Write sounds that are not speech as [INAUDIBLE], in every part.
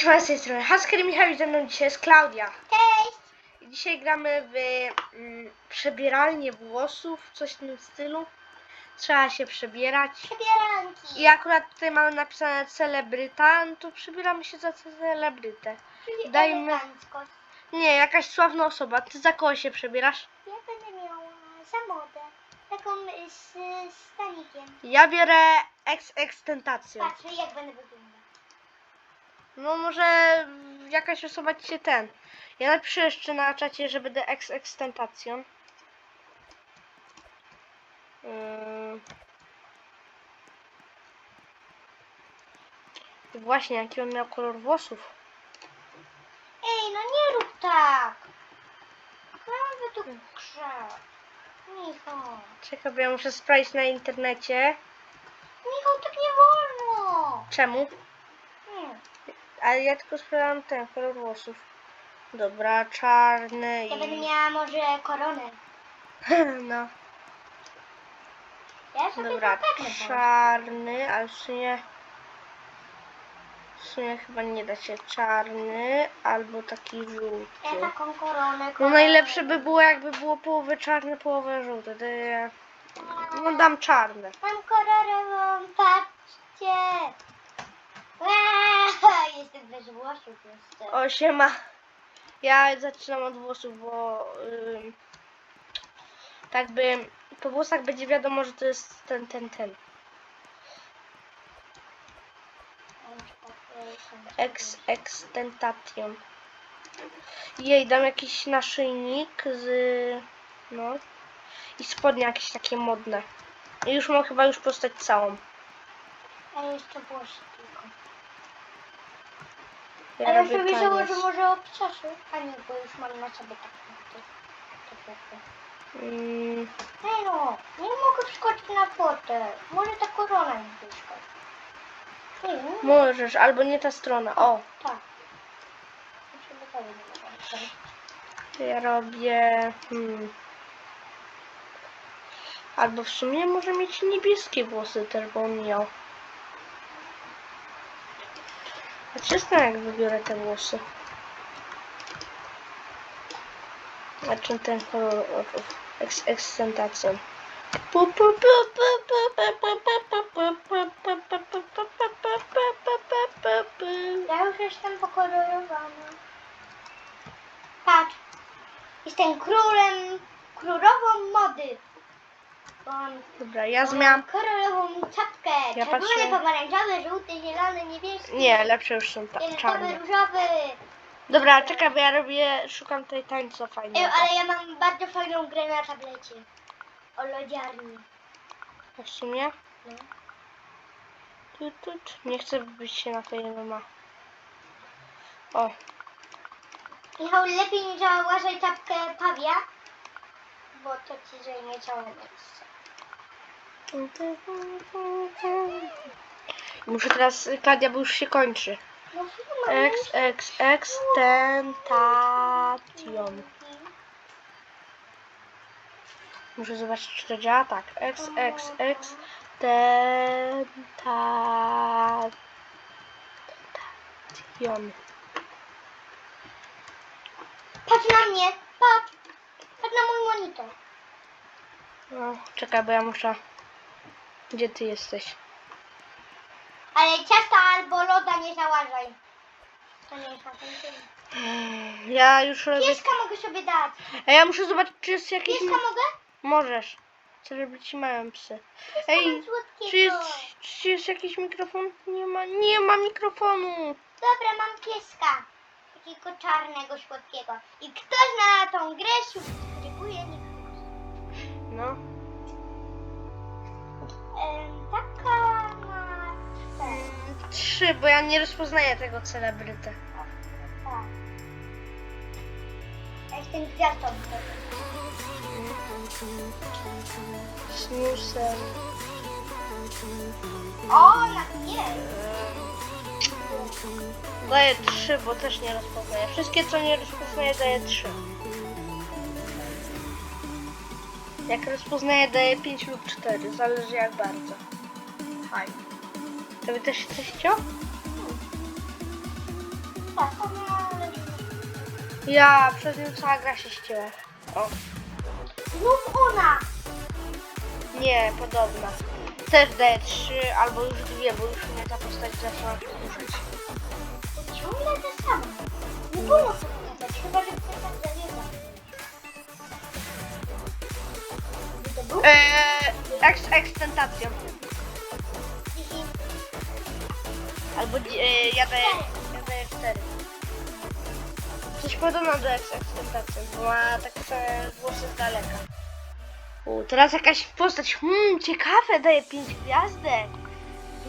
Siema z tej strony Hasker Michał i ze mną dzisiaj jest Klaudia. Cześć! Dzisiaj gramy w mm, przebieralnię włosów, coś w tym stylu. Trzeba się przebierać. Przebieranki. I akurat tutaj mamy napisane celebryta, to przebieramy się za celebrytę. Czyli dajmy- elegancko. Nie, jakaś sławna osoba. Ty za kogo się przebierasz? Ja będę miała za modę. Taką y, z stanikiem. Ja biorę ex ekstentacją. Patrzę jak będę wyglądać. No może jakaś osoba ci się ten. Ja napiszę jeszcze na czacie, że będę ex ekstentacją. Yy. Właśnie, jaki on miał kolor włosów. Ej, no nie rób tak! Prawie tu krzew. Michał. Czekaj, bo ja muszę sprawdzić na internecie. Michał, tak nie wolno! Czemu? Ale ja tylko sprawdzam ten kolor włosów. Dobra, czarny Ja będę i... miała może koronę. [LAUGHS] No, Ja sobie dobra, zapewne czarny, ale w sumie... W sumie chyba nie da się czarny albo taki Ja żółty. taką koronę, No koronę. najlepsze by było jakby było połowę czarne, połowę żółte. To ja... No dam czarne. Mam kolorową, patrzcie! Eee, Jestem bez włosów jeszcze. O, siema. Ja zaczynam od włosów, bo... Ym, tak by... Po włosach będzie wiadomo, że to jest ten, ten, ten. Ex, extentation. Jej, dam jakiś naszyjnik z... No. I spodnie jakieś takie modne. I już mam chyba już postać całą. A jeszcze włosy. Ja A ja robię sobie taniec. założę może obcasy. A nie, bo już mam na sobie takie. Mm, Ej no, nie mogę wskoczyć na fotel. Może ta korona mi wyskoczy. Możesz, albo nie ta strona. O, tak. Ja robię... Hmm. Albo w sumie może mieć niebieskie włosy też, bo on miał. Przestań jak wybiorę te włosy. A czym ten kolor oczów? Eks ekscentacją. Ja już jestem pokolorowana. Patrz. Jestem królem, królową mody. Dobra, ja zmieniam. kolorową czapkę. Ja Czerwony, patrzę- pomarańczowy, żółty, zielony, niebieski. Nie, lepsze już są ta, Fioletowy, czarne. różowy. Dobra, czekaj, bo ja robię, szukam tutaj tańca Ej, fajnego. ale ja mam bardzo fajną grę na tablecie. O lodziarni. A w sumie? No. Tu, tu, tu. Nie chcę być się na tej MMA. O, Michał, lepiej nie założaj czapkę pawia, bo to ci zajmie całe miejsce. Muszę teraz, Kladia, bo już się kończy. Chyba Ex, ex, extentation. Muszę zobaczyć, czy to działa. Tak. Ex, ex, extentation. Patrz na mnie, patrz. Patrz na mój monitor. No, czekaj, bo ja muszę... Gdzie ty jesteś? Ale ciasta albo loda nie załażaj. To nie jest na tym. Ja już robię... Pieska mogę sobie dać. A ja muszę zobaczyć, czy jest jakiś... Pieska mogę? Możesz. Celebryci mają psy. Pieska Ej, mam słodkiego. czy jest, czy jest jakiś mikrofon? Nie ma, nie ma mikrofonu. Dobra, mam pieska. Takiego czarnego, słodkiego. I kto zna tą grę, niech No. Trzy, bo ja nie rozpoznaję tego celebrytę. Tak. Ja jestem gwiazdą. Snoozer. O, na nie. Daję trzy, bo też nie rozpoznaję. Wszystkie, co nie rozpoznaję, daję trzy. Jak rozpoznaję, daję pięć lub cztery. Zależy jak bardzo. Haj. Tobie też coś chciał? Ja przez nią cała gra się ścięła. O, Znów ona! nie, podobna. Też daje trzy albo już dwie, bo już mnie ta postać zaczęła wkurzać. To ciągle te same. Nie było co wkładać, chyba że ktoś tak zawiedza. To? Eee, ex, ekstentacją. Albo e, ja daję, ja daję cztery. Coś podobno do ekstentacją, bo ma takie same włosy z daleka. U, teraz jakaś postać, hmm, ciekawe, daje pięć gwiazdek.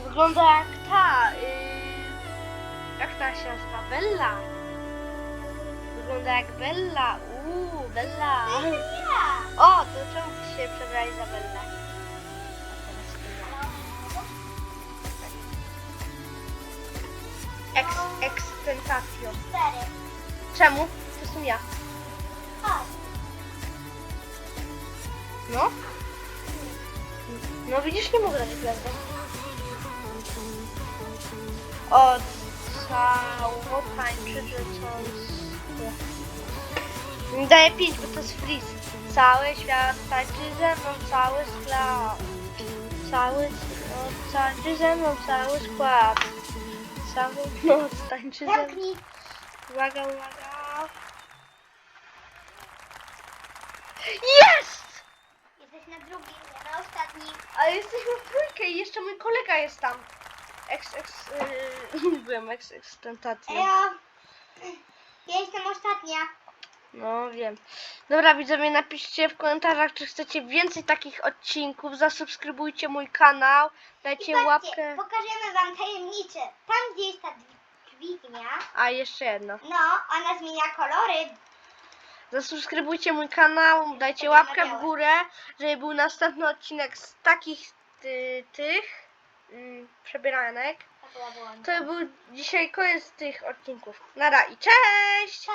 Wygląda jak ta, yy, jak ta się nazywa, Bella. Wygląda jak Bella, uuu, Bella. O, to czemu się przebrali za Bellę? Ekstentacją. Cztery. Czemu? To jestem ja. No? No widzisz, nie mogę dać gwiazdę. O, cało tańczy życząc. Daję 5, bo to jest freeze. Cały świat tańczy ze mną, cały skład. Cały noc tańczy ze mną, cały skład. Całą noc [LAUGHS] tańczy ze mną. Uwaga, uwaga. Jest! Jesteś na drugim, ja na ostatnim. Ale jesteśmy w trójkę i jeszcze mój kolega jest tam. Ex, ex, [LAUGHS] yy, byłem ex, A ekstentacją. ja... Ja jestem ostatnia. No wiem. Dobra widzowie, napiszcie w komentarzach, czy chcecie więcej takich odcinków. Zasubskrybujcie mój kanał. Dajcie I patrzcie, łapkę. pokażemy wam tajemnicze. Tam, gdzie jest ta dźwi- dźwignia, A jeszcze jedno. no, ona zmienia kolory. Zasubskrybujcie mój kanał, dajcie łapkę w górę, żeby był następny odcinek z takich ty, tych mm, przebieranek. To był dzisiaj koniec tych odcinków. Nara i cześć! Pa!